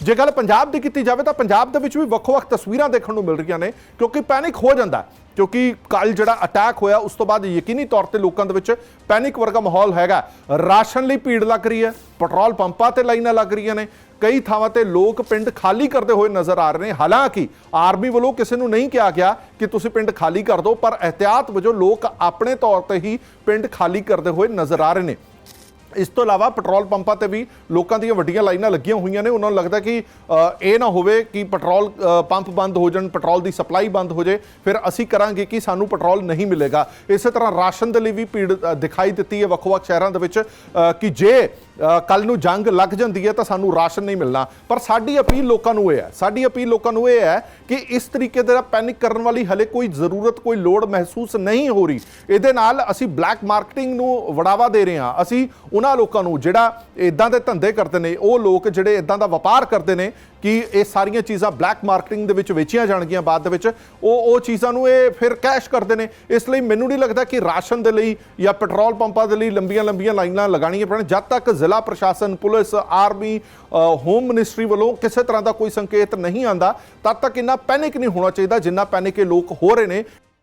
ਜੇ ਗੱਲ ਪੰਜਾਬ ਦੀ ਕੀਤੀ ਜਾਵੇ ਤਾਂ ਪੰਜਾਬ ਦੇ ਵਿੱਚ ਵੀ ਵੱਖ-ਵੱਖ ਤਸਵੀਰਾਂ ਦੇਖਣ ਨੂੰ ਮਿਲ ਰਹੀਆਂ ਨੇ, ਕਿਉਂਕਿ ਪੈਨਿਕ ਹੋ ਜਾਂਦਾ ਕਿਉਂਕਿ ਕੱਲ ਜਿਹੜਾ ਅਟੈਕ ਹੋਇਆ, ਉਸ ਤੋਂ ਬਾਅਦ ਯਕੀਨੀ ਤੌਰ ਤੇ ਲੋਕਾਂ ਦੇ ਵਿੱਚ ਪੈਨਿਕ ਵਰਗਾ ਮਾਹੌਲ ਹੈਗਾ। ਰਾਸ਼ਨ ਲਈ ਭੀੜ ਲੱਗ ਰਹੀ ਹੈ, ਪੈਟਰੋਲ ਪੰਪਾਂ ਤੇ ਲਾਈਨਾਂ ਲੱਗ ਰਹੀਆਂ ਨੇ, ਕਈ ਥਾਵਾਂ ਤੇ ਲੋਕ ਪਿੰਡ ਖਾਲੀ ਕਰਦੇ ਹੋਏ ਨਜ਼ਰ ਆ ਰਹੇ ਨੇ। ਹਾਲਾਂਕਿ, ਆਰਮੀ ਵੱਲੋਂ ਕਿਸੇ ਨੂੰ ਨਹੀਂ ਕਿਹਾ ਗਿਆ ਕਿ ਤੁਸੀਂ ਪਿੰਡ ਖਾਲੀ ਕਰ ਦਿਓ, ਪਰ ਅਹਤਿਆਤ ਵਜੋਂ ਲੋਕ ਆਪਣੇ ਤੌਰ ਤੇ ਹੀ ਪਿੰਡ ਖਾਲੀ ਕਰਦੇ ਹੋਏ ਨਜ਼ਰ ਆ ਰਹੇ ਨੇ। ਇਸ ਤੋਂ ਇਲਾਵਾ ਪੈਟਰੋਲ ਪੰਪਾਂ ਤੇ ਵੀ ਲੋਕਾਂ ਦੀਆਂ ਵੱਡੀਆਂ ਲਾਈਨਾਂ ਲੱਗੀਆਂ ਹੋਈਆਂ ਨੇ। ਉਹਨਾਂ ਨੂੰ ਲੱਗਦਾ ਕਿ ਇਹ ਨਾ ਹੋਵੇ ਕਿ ਪੈਟਰੋਲ ਪੰਪ ਬੰਦ ਹੋ ਜਾਣ, ਪੈਟਰੋਲ ਦੀ ਸਪਲਾਈ ਬੰਦ ਹੋ ਜਾਏ, ਫਿਰ ਅਸੀਂ ਕਰਾਂਗੇ ਕਿ ਸਾਨੂੰ ਪੈਟਰੋਲ ਨਹੀਂ ਮਿਲੇਗਾ। ਇਸੇ ਤਰ੍ਹਾਂ ਰਾਸ਼ਨ ਦੇ ਲਈ ਵੀ ਭੀੜ ਦਿਖਾਈ ਦਿੱਤੀ ਹੈ ਵੱਖ-ਵੱਖ ਸ਼ਹਿਰਾਂ ਦੇ ਵਿੱਚ ਕਿ ਜੇ ਕੱਲ ਨੂੰ ਜੰਗ ਲੱਗ ਜਾਂਦੀ ਹੈ ਤਾਂ ਸਾਨੂੰ ਰਾਸ਼ਨ ਨਹੀਂ ਮਿਲਣਾ। ਪਰ ਸਾਡੀ ਅਪੀਲ ਲੋਕਾਂ ਨੂੰ ਇਹ ਹੈ, ਸਾਡੀ ਅਪੀਲ ਲੋਕਾਂ ਨੂੰ ਇਹ ਹੈ ਕਿ ਇਸ ਤਰੀਕੇ ਦਾ ਪੈਨਿਕ ਕਰਨ ਵਾਲੀ ਹਲੇ ਕੋਈ ਜ਼ਰੂਰਤ, ਕੋਈ ਲੋੜ ਮਹਿਸੂਸ ਨਹੀਂ ਹੋ ਰਹੀ। ਇਹਦੇ ਨਾਲ ਅਸੀਂ ਬਲੈਕ ਮਾਰਕੀਟਿੰਗ ਨੂੰ ਵੜਾਵਾ ਦੇ ਰਹੇ ਹਾਂ। ਅਸੀਂ ਉਹਨਾਂ ਲੋਕਾਂ ਨੂੰ ਜਿਹੜਾ ਇਦਾਂ ਦੇ ਧੰਦੇ ਕਰਦੇ ਨੇ, ਉਹ ਲੋਕ ਜਿਹੜੇ ਇਦਾਂ ਦਾ ਵਪਾਰ ਕਰਦੇ ਨੇ ਕਿ ਇਹ ਸਾਰੀਆਂ ਚੀਜ਼ਾਂ ਬਲੈਕ ਮਾਰਕੀਟਿੰਗ ਦੇ ਵਿੱਚ ਵੇਚੀਆਂ ਜਾਣਗੀਆਂ ਬਾਅਦ ਦੇ ਵਿੱਚ, ਉਹ ਉਹ ਚੀਜ਼ਾਂ ਨੂੰ ਇਹ ਫਿਰ ਕੈਸ਼ ਕਰਦੇ ਨੇ। ਇਸ ਲਈ ਮੈਨੂੰ ਨਹੀਂ ਲੱਗਦਾ ਕਿ ਰਾਸ਼ਨ ਦੇ ਲਈ ਜਾਂ ਪੈਟਰੋਲ ਪੰਪਾਂ ਦੇ ਲਈ ਲੰਬੀਆਂ ਲੰਬੀਆਂ ਲਾਈਨਾਂ ਲਗਾਉਣੀਆਂ ਪੈਣ। ਜਦ ਤੱਕ ਜ਼ਿਲ੍ਹਾ ਪ੍ਰਸ਼ਾਸਨ, ਪੁਲਿਸ ਆਰਮੀ ਹੋਮ ਮਿਨਿਸਟਰੀ ਵੱਲੋਂ ਕਿਸੇ ਤਰ੍ਹਾਂ ਦਾ ਕੋਈ ਸੰਕੇਤ ਨਹੀਂ ਆਂਦਾ ਤਦ ਤੱਕ ਇੰਨਾ ਪੈਨਿਕ ਨਹੀਂ ਹੋਣਾ ਚਾਹੀਦਾ ਜਿੰਨਾ ਪੈਨਿਕ ਇਹ ਲੋਕ ਹੋ ਰਹੇ ਨੇ।